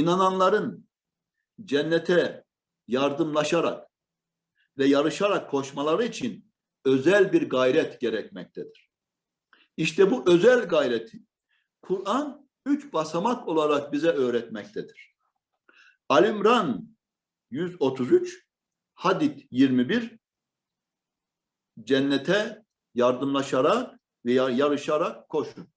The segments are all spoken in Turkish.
inananların cennete yardımlaşarak ve yarışarak koşmaları için özel bir gayret gerekmektedir. İşte bu özel gayreti Kur'an üç basamak olarak bize öğretmektedir. Alimran 133, Hadid 21, cennete yardımlaşarak ve yarışarak koşun.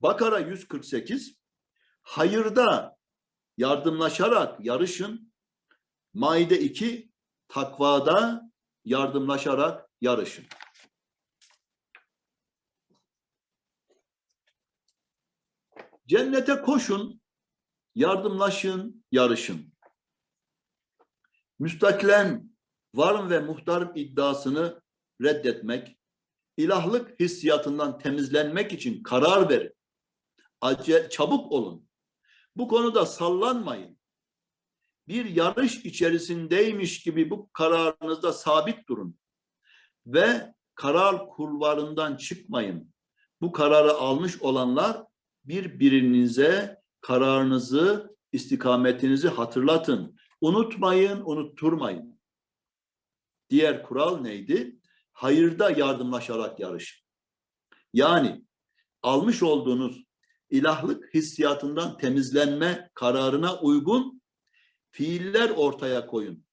Bakara 148, hayırda yardımlaşarak yarışın. Maide 2, takvada yardımlaşarak yarışın. Cennete koşun, yardımlaşın, yarışın. Müstaklen varım ve muhtarım iddiasını reddetmek, ilahlık hissiyatından temizlenmek için karar verin. Ace, çabuk olun. Bu konuda sallanmayın. Bir yarış içerisindeymiş gibi bu kararınızda sabit durun. Ve karar kulvarından çıkmayın. Bu kararı almış olanlar birbirinize kararınızı, istikametinizi hatırlatın. Unutmayın, unutturmayın. Diğer kural neydi? Hayırda yardımlaşarak yarışın. Yani almış olduğunuz ilahlık hissiyatından temizlenme kararına uygun fiiller ortaya koyun.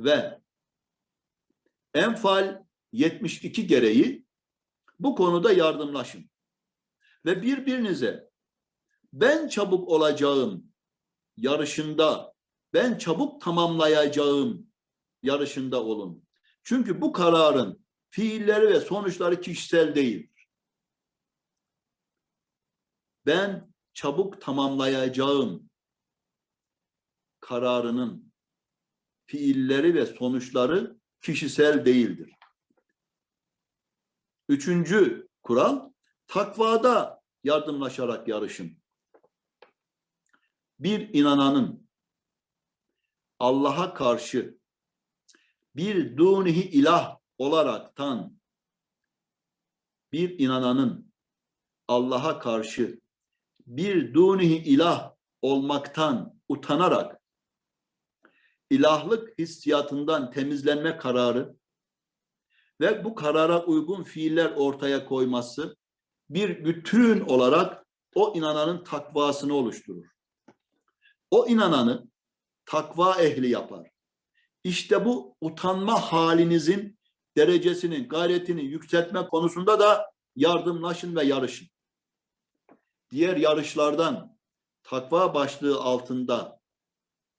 Ve Enfal 72 gereği bu konuda yardımlaşın. Ve birbirinize ben çabuk olacağım yarışında, ben çabuk tamamlayacağım yarışında olun. Çünkü bu kararın fiilleri ve sonuçları kişisel değildir. Ben çabuk tamamlayacağım kararının fiilleri ve sonuçları kişisel değildir. Üçüncü kural, takvada yardımlaşarak yarışın. Bir inananın Allah'a karşı bir dunihi ilah olaraktan bir inananın Allah'a karşı bir dunihi ilah olmaktan utanarak ilahlık hissiyatından temizlenme kararı ve bu karara uygun fiiller ortaya koyması bir bütün olarak o inananın takvasını oluşturur. O inananı takva ehli yapar. İşte bu utanma halinizin derecesinin, gayretini yükseltme konusunda da yardımlaşın ve yarışın. Diğer yarışlardan takva başlığı altında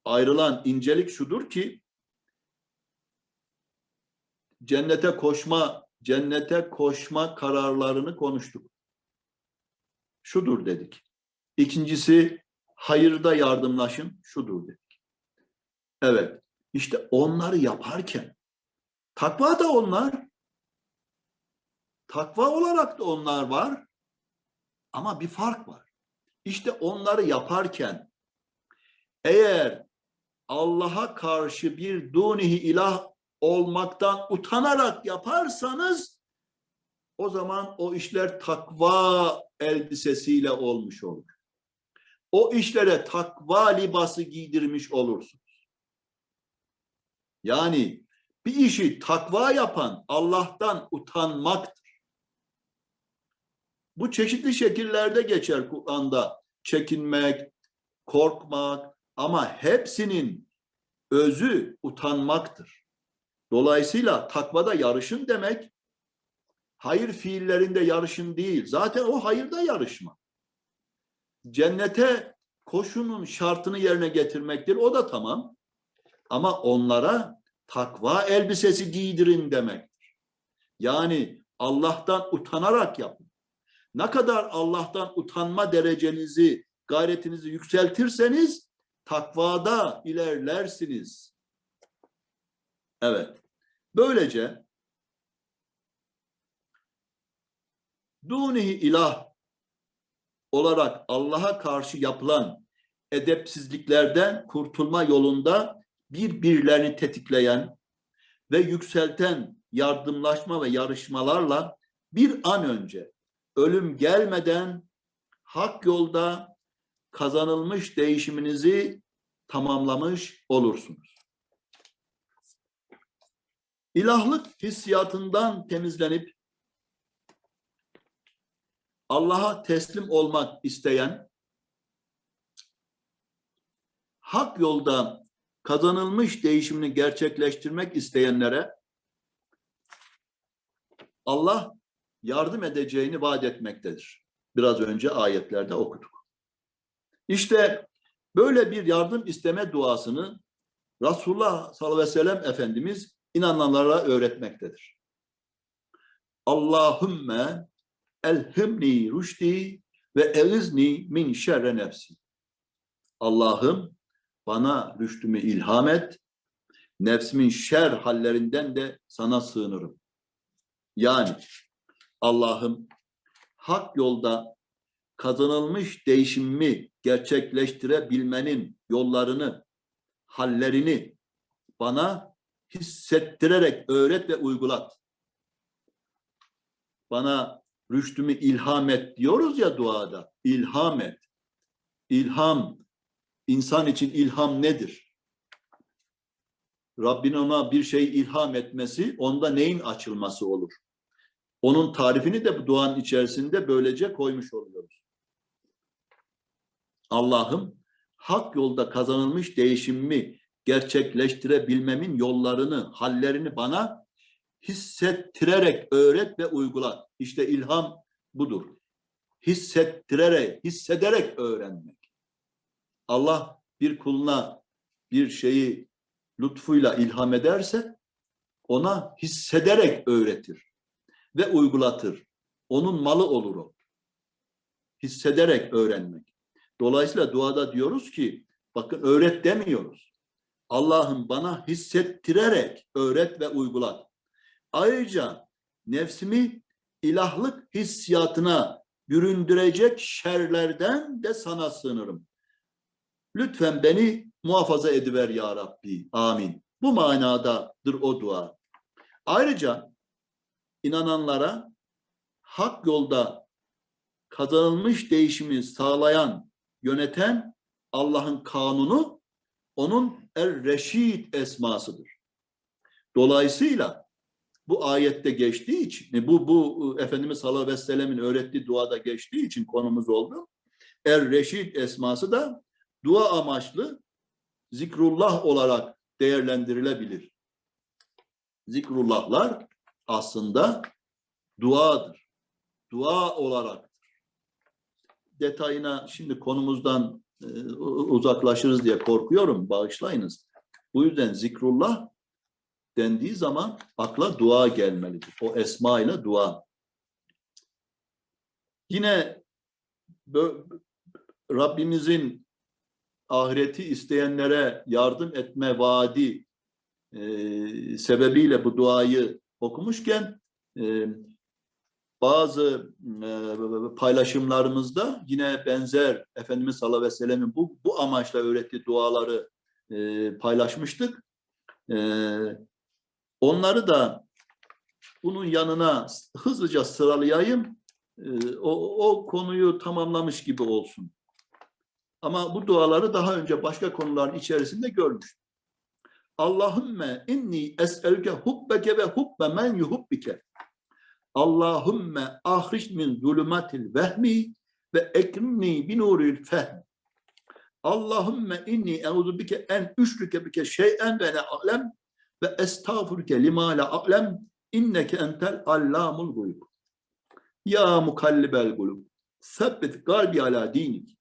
ayrılan incelik şudur ki cennete koşma, cennete koşma kararlarını konuştuk. Şudur dedik. İkincisi hayırda yardımlaşın şudur dedik. Evet. İşte onları yaparken takva da onlar. Takva olarak da onlar var. Ama bir fark var. İşte onları yaparken eğer Allah'a karşı bir dunihi ilah olmaktan utanarak yaparsanız o zaman o işler takva elbisesiyle olmuş olur. O işlere takva libası giydirmiş olursun. Yani bir işi takva yapan Allah'tan utanmaktır. Bu çeşitli şekillerde geçer Kur'an'da. Çekinmek, korkmak ama hepsinin özü utanmaktır. Dolayısıyla takvada yarışın demek hayır fiillerinde yarışın değil. Zaten o hayırda yarışma. Cennete koşunun şartını yerine getirmektir. O da tamam. Ama onlara takva elbisesi giydirin demektir. Yani Allah'tan utanarak yapın. Ne kadar Allah'tan utanma derecenizi, gayretinizi yükseltirseniz takvada ilerlersiniz. Evet. Böylece dunihi ilah olarak Allah'a karşı yapılan edepsizliklerden kurtulma yolunda birbirlerini tetikleyen ve yükselten yardımlaşma ve yarışmalarla bir an önce ölüm gelmeden hak yolda kazanılmış değişiminizi tamamlamış olursunuz. İlahlık hissiyatından temizlenip Allah'a teslim olmak isteyen, hak yolda kazanılmış değişimini gerçekleştirmek isteyenlere Allah yardım edeceğini vaat etmektedir. Biraz önce ayetlerde okuduk. İşte böyle bir yardım isteme duasını Resulullah sallallahu aleyhi ve sellem Efendimiz inananlara öğretmektedir. Allahümme elhimni rüşdi ve elizni min şerre nefsi. Allah'ım bana rüştümü ilham et, nefsimin şer hallerinden de sana sığınırım. Yani Allah'ım hak yolda kazanılmış değişimimi gerçekleştirebilmenin yollarını, hallerini bana hissettirerek öğret ve uygulat. Bana rüştümü ilham et diyoruz ya duada. İlham et. İlham, insan için ilham nedir? Rabbin ona bir şey ilham etmesi, onda neyin açılması olur? Onun tarifini de bu duanın içerisinde böylece koymuş oluyoruz. Allah'ım hak yolda kazanılmış değişimimi gerçekleştirebilmemin yollarını, hallerini bana hissettirerek öğret ve uygulat. İşte ilham budur. Hissettirerek, hissederek öğrenmek. Allah bir kuluna bir şeyi lütfuyla ilham ederse ona hissederek öğretir ve uygulatır. Onun malı olur o. Hissederek öğrenmek. Dolayısıyla duada diyoruz ki bakın öğret demiyoruz. Allah'ım bana hissettirerek öğret ve uygulat. Ayrıca nefsimi ilahlık hissiyatına büründürecek şerlerden de sana sığınırım. Lütfen beni muhafaza ediver ya Rabbi. Amin. Bu manadadır o dua. Ayrıca inananlara hak yolda kazanılmış değişimi sağlayan, yöneten Allah'ın kanunu onun Er-Reşid esmasıdır. Dolayısıyla bu ayette geçtiği için, bu, bu Efendimiz sallallahu aleyhi ve sellemin öğrettiği duada geçtiği için konumuz oldu. Er-Reşid esması da dua amaçlı zikrullah olarak değerlendirilebilir. Zikrullahlar aslında duadır. Dua olarak. Detayına şimdi konumuzdan e, uzaklaşırız diye korkuyorum. Bağışlayınız. Bu yüzden zikrullah dendiği zaman akla dua gelmelidir. O esma ile dua. Yine Rabbimizin ahireti isteyenlere yardım etme vaadi e, sebebiyle bu duayı okumuşken e, bazı e, paylaşımlarımızda yine benzer Efendimiz sallallahu aleyhi ve sellemin bu, bu amaçla öğrettiği duaları e, paylaşmıştık. E, onları da bunun yanına hızlıca sıralayayım. E, o, o konuyu tamamlamış gibi olsun. Ama bu duaları daha önce başka konuların içerisinde görmüştüm. Allahümme inni es'elke hubbeke ve hubbe men yuhubbike. Allahümme ahriç min zulümatil vehmi ve ekrimni bi nuril fehm. Allahümme inni euzu bike en üşrike bike şey'en ve ne alem ve estağfurke lima la alem inneke entel allamul guyub. Ya mukallibel gulub. Sebbet kalbi ala dinik.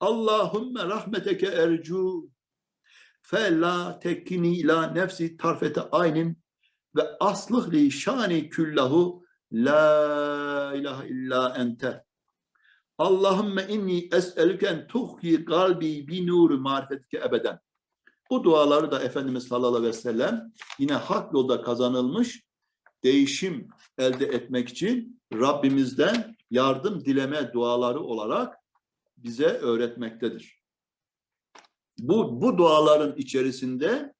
Allahümme rahmeteke ercu fe la tekini ila nefsi tarfete aynin ve aslih li şani küllahu la ilahe illa ente. Allahümme inni es'elüken tuhyi kalbi bi nuru marifetike ebeden. Bu duaları da Efendimiz sallallahu aleyhi ve sellem yine hak yolda kazanılmış değişim elde etmek için Rabbimizden yardım dileme duaları olarak bize öğretmektedir. Bu, bu duaların içerisinde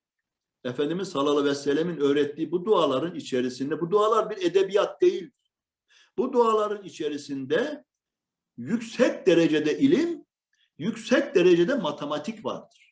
Efendimiz sallallahu aleyhi ve sellemin öğrettiği bu duaların içerisinde, bu dualar bir edebiyat değil. Bu duaların içerisinde yüksek derecede ilim, yüksek derecede matematik vardır.